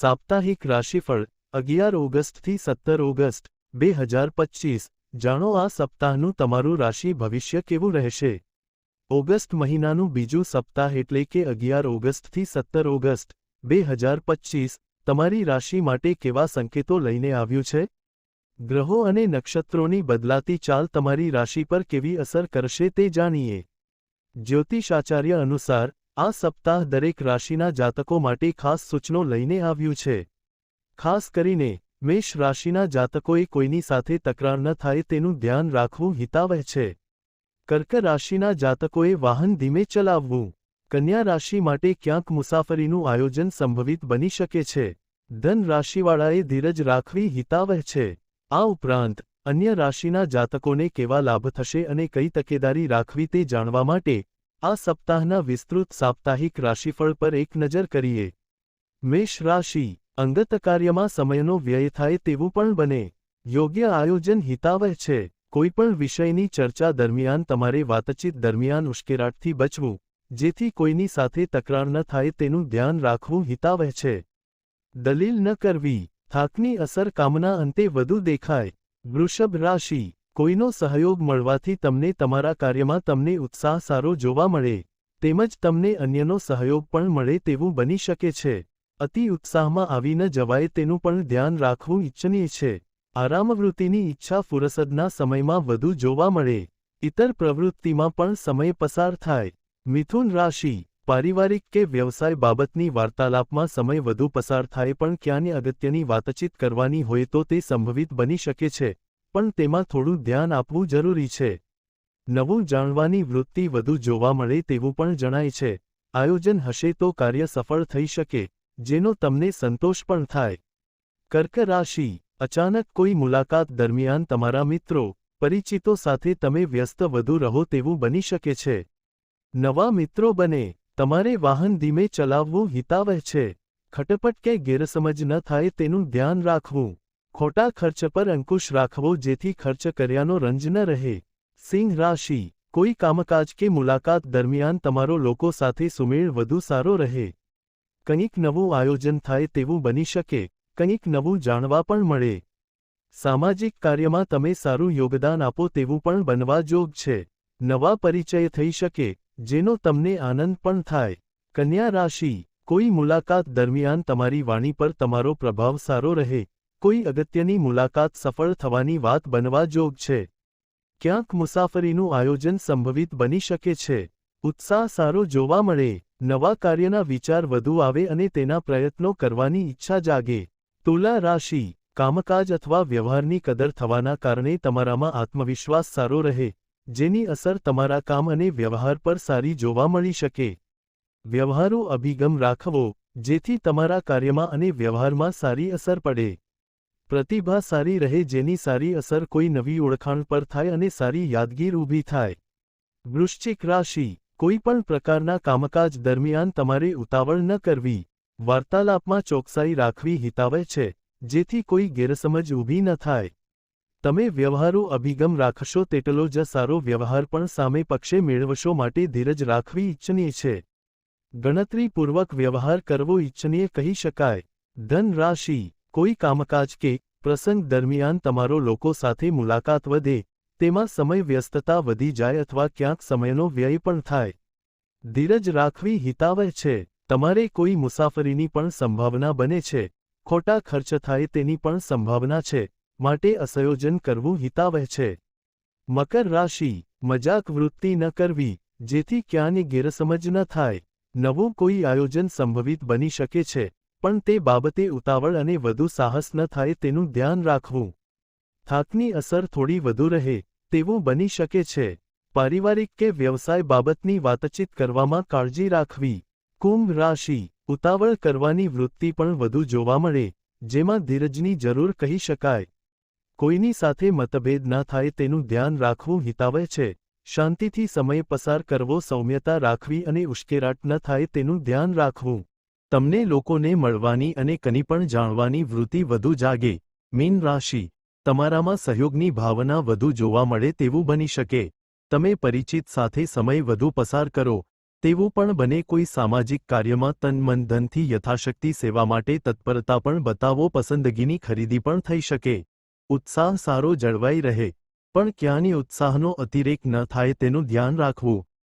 સાપ્તાહિક રાશિફળ, અગિયાર ઓગસ્ટથી સત્તર ઓગસ્ટ, બે હજાર પચીસ જાણો આ સપ્તાહનું તમારું રાશિ ભવિષ્ય કેવું રહેશે? ઓગસ્ટ મહિનાનું બીજું સપ્તાહ એટલે કે અગિયાર ઓગસ્ટથી સત્તર ઓગસ્ટ, બે હજાર પચીસ તમારી રાશિ માટે કેવા સંકેતો લઈને આવ્યું છે? ગ્રહો અને નક્ષત્રોની બદલાતી ચાલ તમારી રાશિ પર કેવી અસર કરશે તે જાણીએ. જ્યોતિષાચાર્ય અનુસાર આ સપ્તાહ દરેક રાશિના જાતકો માટે ખાસ સૂચનો લઈને આવ્યું છે. ખાસ કરીને, મેષ રાશિના જાતકોએ કોઈની સાથે તકરાર ન થાય તેનું ધ્યાન રાખવું હિતાવહ છે. કર્ક રાશિના જાતકોએ વાહન ધીમે ચલાવવું. કન્યા રાશિ માટે ક્યાંક મુસાફરીનું આયોજન સંભવિત બની શકે છે. ધન રાશિવાળાએ ધીરજ રાખવી હિતાવહ છે. આ ઉપરાંત, અન્ય રાશિના જાતકોને કેવા લાભ થશે અને કઈ તકેદારી રાખવી તે જાણવા માટે આ સપ્તાહના વિસ્તૃત સાપ્તાહિક રાશિફળ પર એક નજર કરીએ. મેષ રાશિ, અંગત કાર્યમાં સમયનો વ્યય થાય તેવું પણ બને. યોગ્ય આયોજન હિતાવહ છે. કોઈપણ વિષયની ચર્ચા દરમિયાન તમારે વાતચીત દરમિયાન ઉશ્કેરાટથી બચવું. જેથી કોઈની સાથે તકરાર ન થાય તેનું ધ્યાન રાખવું હિતાવહ છે. દલીલ ન કરવી. થાકની અસર કામના અંતે વધુ દેખાય. વૃષભ રાશિ કોઈનો સહયોગ મળવાથી તમને તમારા કાર્યમાં તમને ઉત્સાહ સારો જોવા મળે, તેમજ તમને અન્યનો સહયોગ પણ મળે તેવું બની શકે છે. અતિ ઉત્સાહમાં આવી ન જવાય તેનું પણ ધ્યાન રાખવું ઇચ્છનીય છે. આરામવૃત્તિની ઈચ્છા ફુરસદના સમયમાં વધુ જોવા મળે ઇતર પ્રવૃત્તિમાં પણ સમય પસાર થાય. મિથુન રાશિ, પારિવારિક કે વ્યવસાય બાબતની વાર્તાલાપમાં સમય વધુ પસાર થાય પણ ક્યાંની અગત્યની વાતચીત કરવાની હોય તો તે સંભવિત બની શકે છે. પણ તેમાં થોડું ધ્યાન આપવું જરૂરી છે. નવું જાણવાની વૃત્તિ વધુ જોવા મળે તેવું પણ જણાય છે. આયોજન હશે તો કાર્ય સફળ થઈ શકે, જેનો તમને સંતોષ પણ થાય. કર્ક રાશિ. અચાનક કોઈ મુલાકાત દરમિયાન તમારા મિત્રો, પરિચિતો સાથે તમે વ્યસ્ત વધુ રહો તેવું બની શકે છે. નવા મિત્રો બને. તમારે વાહન ધીમે ચલાવવું હિતાવહ છે. ખટપટ કે ગેરસમજ ન થાય તેનું ધ્યાન રાખવું. ખોટા ખર્ચ પર અંકુશ રાખવો જેથી ખર્ચ કર્યાનો રંજ ન રહે. સિંહ રાશિ, કોઈ કામકાજ કે મુલાકાત દરમિયાન તમારો લોકો સાથે સુમેળ વધુ સારો રહે. કંઈક નવું આયોજન થાય તેવું બની શકે, કંઈક નવું જાણવા પણ મળે. સામાજિક કાર્યમાં તમે સારું યોગદાન આપો તેવું પણ બનવા જોગ છે. નવા પરિચય થઈ શકે, જેનો તમને આનંદ પણ થાય. કન્યા રાશિ, કોઈ મુલાકાત દરમિયાન તમારી વાણી પર તમારો પ્રભાવ સારો રહે. કોઈ અગત્યની મુલાકાત સફળ થવાની વાત બનવા જોગ છે. ક્યાંક મુસાફરીનું આયોજન સંભવિત બની શકે છે. ઉત્સાહ સારો જોવા મળે, નવા કાર્યના વિચાર વધુ આવે અને તેના પ્રયત્નો કરવાની ઈચ્છા જાગે. તુલા રાશિ, કામકાજ અથવા વ્યવહારની કદર થવાના કારણે તમારામાં આત્મવિશ્વાસ સારો રહે, જેની અસર તમારા કામ અને વ્યવહાર પર સારી જોવા મળી શકે. વ્યવહારો અભિગમ રાખવો, જેથી તમારા કાર્યમાં અને વ્યવહારમાં સારી અસર પડે. પ્રતિભા સારી રહે જેની સારી અસર કોઈ નવી ઓળખાણ પર થાય અને સારી યાદગીર ઊભી થાય. વૃશ્ચિક રાશિ. કોઈપણ પ્રકારના કામકાજ દરમિયાન તમારે ઉતાવળ ન કરવી. વાર્તાલાપમાં ચોકસાઈ રાખવી હિતાવહ છે, જેથી કોઈ ગેરસમજ ઊભી ન થાય. તમે વ્યવહારો અભિગમ રાખશો તેટલો જ સારો વ્યવહાર પણ સામે પક્ષે મેળવશો માટે ધીરજ રાખવી ઇચ્છનીય છે. ગણતરીપૂર્વક વ્યવહાર કરવો ઇચ્છનીય કહી શકાય. ધન રાશિ. કોઈ કામકાજ કે પ્રસંગ દરમિયાન તમારો લોકો સાથે મુલાકાત વધે, તેમાં સમય વ્યસ્તતા વધી જાય અથવા ક્યાંક સમયનો વ્યય પણ થાય. ધીરજ રાખવી હિતાવહ છે. તમારે કોઈ મુસાફરીની પણ સંભાવના બને છે. ખોટા ખર્ચ થાય તેની પણ સંભાવના છે. માટે અસંયોજન કરવું હિતાવહ છે. મકર રાશિ. મજાક વૃત્તિ ન કરવી, જેથી ક્યાંની ગેરસમજ ન થાય. નવું કોઈ આયોજન સંભવિત બની શકે છે. પણ તે બાબતે ઉતાવળ અને વધુ સાહસ ન થાય તેનું ધ્યાન રાખવું. થાકની અસર થોડી વધુ રહે, તેવું બની શકે છે. પારિવારિક કે વ્યવસાય બાબતની વાતચીત કરવામાં કાળજી રાખવી. કુંભ રાશિ, ઉતાવળ કરવાની વૃત્તિ પણ વધુ જોવા મળે, જેમાં ધીરજની જરૂર કહી શકાય. કોઈની સાથે મતભેદ ના થાય તેનું ધ્યાન રાખવું હિતાવહ છે. શાંતિથી સમય પસાર કરવો, સૌમ્યતા રાખવી અને ઉશ્કેરાટ ન થાય તેનું ધ્યાન રાખવું. તમને લોકોને મળવાની અને કની પણ જાણવાની વૃત્તિ વધુ જાગે. મીન રાશિ. તમારામાં સહયોગની ભાવના વધુ જોવા મળે તેવું બની શકે. તમે પરિચિત સાથે સમય વધુ પસાર કરો. તેવું પણ બને કોઈ સામાજિક કાર્યમાં તન મન ધનથી યથાશક્તિ સેવા માટે તત્પરતા પણ બતાવો. પસંદગીની ખરીદી પણ થઈ શકે. ઉત્સાહ સારો જળવાઈ રહે. પણ ક્યાંની ઉત્સાહનો અતિરેક ન થાય તેનું ધ્યાન રાખવું.